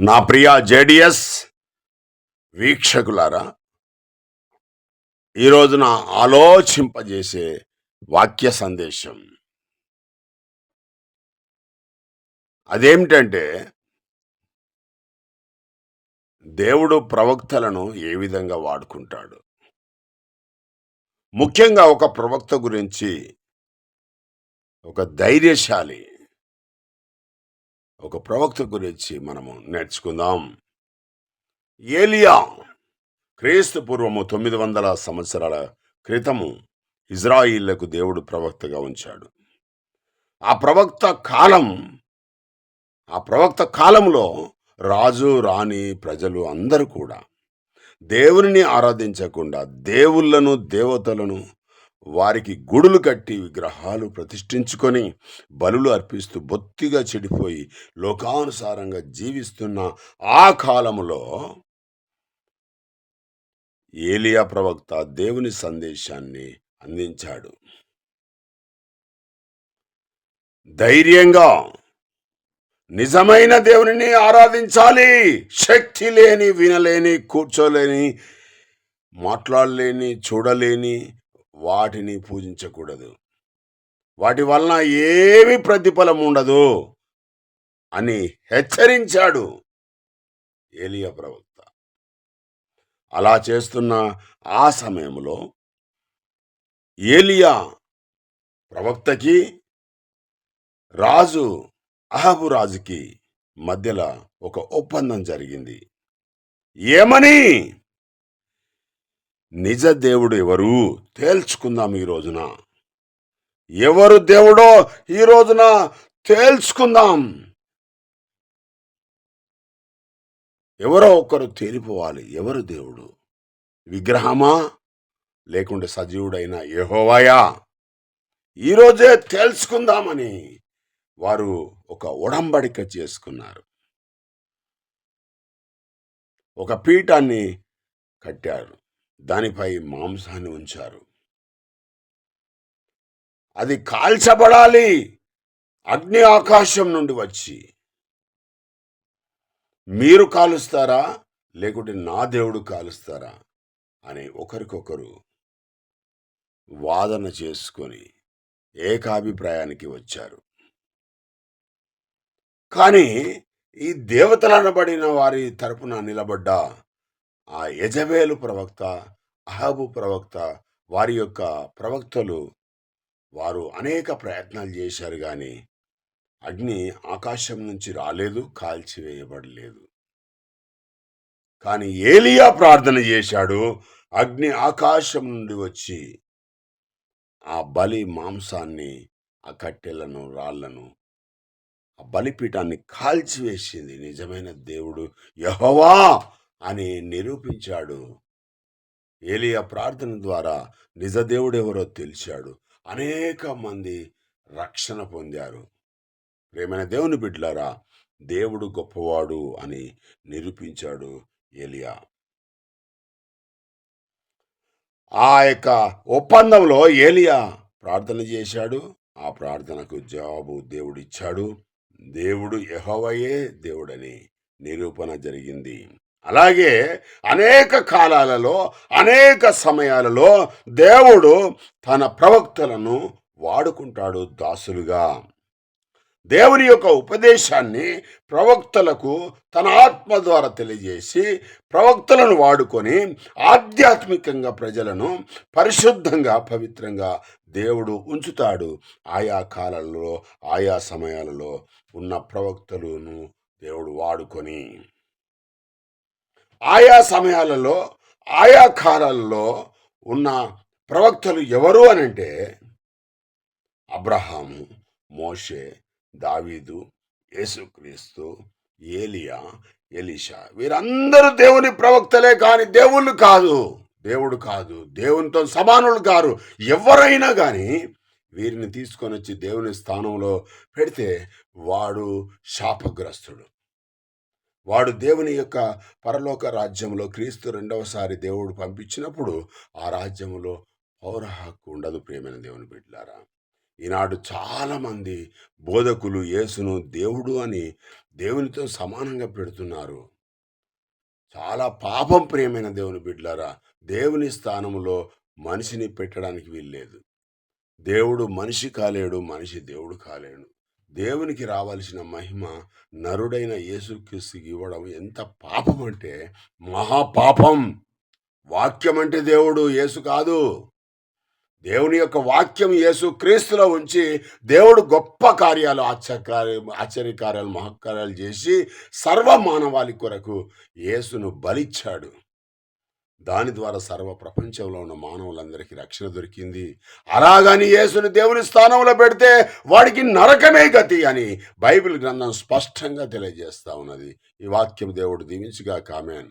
నా ప్రియ జేడిఎస్ వీక్షకులారా ఈరోజున ఆలోచింపజేసే వాక్య సందేశం. అదేమిటంటే దేవుడు ప్రవక్తలను ఏ విధంగా వాడుకుంటాడు? ముఖ్యంగా ఒక ప్రవక్త గురించి ఒక ధైర్యశాలి ఒక ప్రవక్త గురించి మనము నేర్చుకుందాం. ఏలియా క్రీస్తు పూర్వము తొమ్మిది వందల సంవత్సరాల క్రితము ఇజ్రాయిళ్ళకు దేవుడు ప్రవక్తగా ఉంచాడు. ఆ ప్రవక్త కాలం ఆ ప్రవక్త కాలంలో రాజు రాణి ప్రజలు అందరూ కూడా దేవుని ఆరాధించకుండా దేవుళ్ళను దేవతలను వారికి గుడులు కట్టి విగ్రహాలు ప్రతిష్ఠించుకొని బలులు అర్పిస్తూ బొత్తిగా చెడిపోయి లోకానుసారంగా జీవిస్తున్న ఆ కాలములో ఏలియా ప్రవక్త దేవుని సందేశాన్ని అందించాడు. ధైర్యంగా నిజమైన దేవునిని ఆరాధించాలి. శక్తి లేని వినలేని కూర్చోలేని మాట్లాడలేని చూడలేని వాటిని పూజించకూడదు. వాటి వలన ఏమి ప్రతిఫలం ఉండదు అని హెచ్చరించాడు ఏలియా ప్రవక్త. అలా చేస్తున్న ఆ సమయంలో ఏలియా ప్రవక్తకి రాజు అహబు రాజుకి మధ్యలో ఒక ఒప్పందం జరిగింది. ఏమని? నిజ దేవుడు ఎవరు తేల్చుకుందాం ఈ రోజున. ఎవరు దేవుడో ఈ రోజున తేల్చుకుందాం. ఎవరో ఒకరు తేలిపోవాలి. ఎవరు దేవుడు? విగ్రహమా? లేకుంటే సజీవుడైన యహోవాయా? ఈరోజే తేల్చుకుందామని వారు ఒక ఉడంబడిక చేసుకున్నారు. ఒక పీఠాన్ని కట్టారు. దానిపై మాంసాన్ని ఉంచారు. అది కాల్చబడాలి. అగ్ని ఆకాశం నుండి వచ్చి. మీరు కాలుస్తారా? లేకుంటే నా దేవుడు కాలుస్తారా? అని ఒకరికొకరు వాదన చేసుకొని ఏకాభిప్రాయానికి వచ్చారు. కానీ ఈ దేవతలనబడిన వారి తరపున నిలబడ్డ ఆ యజబేలు ప్రవక్త అహబు ప్రవక్త వారి యొక్క ప్రవక్తలు వారు అనేక ప్రయత్నాలు చేశారు కానీ అగ్ని ఆకాశం నుంచి రాలేదు కాల్చివేయబడలేదు. కానీ ఏలియా ప్రార్థన చేశాడు అగ్ని ఆకాశం నుండి వచ్చి ఆ బలి మాంసాన్ని ఆ కట్టెలను రాళ్ళను ఆ బలిపీఠాన్ని కాల్చివేసింది. నిజమైన దేవుడు యహోవా అని నిరూపించాడు. ఏలియా ప్రార్థన ద్వారా నిజ తెలిశాడు. అనేక మంది రక్షణ పొందారు. ప్రేమైన దేవుని బిడ్డలారా దేవుడు గొప్పవాడు అని నిరూపించాడు ఏలియా. ఆ యొక్క ఒప్పందంలో ఏలియా ప్రార్థన చేశాడు. ఆ ప్రార్థనకు జవాబు దేవుడిచ్చాడు. దేవుడు యహోవయే దేవుడని నిరూపణ జరిగింది. అలాగే అనేక కాలాలలో అనేక సమయాలలో దేవుడు తన ప్రవక్తలను వాడుకుంటాడు దాసులుగా. దేవుని యొక్క ఉపదేశాన్ని ప్రవక్తలకు తన ఆత్మ ద్వారా తెలియజేసి ప్రవక్తలను వాడుకొని ఆధ్యాత్మికంగా ప్రజలను పరిశుద్ధంగా పవిత్రంగా దేవుడు ఉంచుతాడు. ఆయా కాలాలలో ఆయా సమయాలలో ఉన్న ప్రవక్తలను దేవుడు వాడుకొని ఆయా సమయాలలో ఆయా కాలాలలో ఉన్న ప్రవక్తలు ఎవరు అనంటే అబ్రహాము మోషే దావీదు యేసుక్రీస్తు ఏలియా ఎలీషా. వీరందరూ దేవుని ప్రవక్తలే కానీ దేవుళ్ళు కాదు. దేవుడు కాదు. దేవునితో సమానులు కారు. ఎవరైనా కానీ వీరిని తీసుకొని వచ్చి దేవుని స్థానంలో పెడితే వాడు శాపగ్రస్తుడు. వాడు దేవుని యొక్క పరలోక రాజ్యంలో క్రీస్తు రెండవసారి దేవుడు పంపించినప్పుడు ఆ రాజ్యంలో పౌర హక్కు ఉండదు ప్రేమైన దేవుని బిడ్డలారా. ఈనాడు చాలామంది బోధకులు యేసును దేవుడు అని దేవునితో సమానంగా పెడుతున్నారు. చాలా పాపం ప్రియమైన దేవుని బిడ్డలారా. దేవుని స్థానంలో మనిషిని పెట్టడానికి వీల్లేదు. దేవుడు మనిషి కాలేడు మనిషి దేవుడు కాలేడు. దేవునికి రావాల్సిన మహిమ నరుడైన యేసుక్రీస్తుకి ఇవ్వడం ఎంత పాపం అంటే మహాపాపం. వాక్యం అంటే దేవుడు యేసు కాదు. దేవుని యొక్క వాక్యం యేసు క్రీస్తులో ఉంచి దేవుడు గొప్ప కార్యాలు ఆశ్చర్య ఆశ్చర్యకార్యాలు మహాకార్యాలు చేసి సర్వ మానవాళి కొరకు యేసును బలిచ్చాడు. దాని ద్వారా సర్వ ప్రపంచంలో ఉన్న మానవులందరికీ రక్షణ దొరికింది. అలాగని యేసుని దేవుని స్థానంలో పెడితే వాడికి నరకమే గతి అని బైబిల్ గ్రంథం స్పష్టంగా తెలియజేస్తా ఉన్నది. ఈ వాక్యం దేవుడు దీవించుగా కామెన్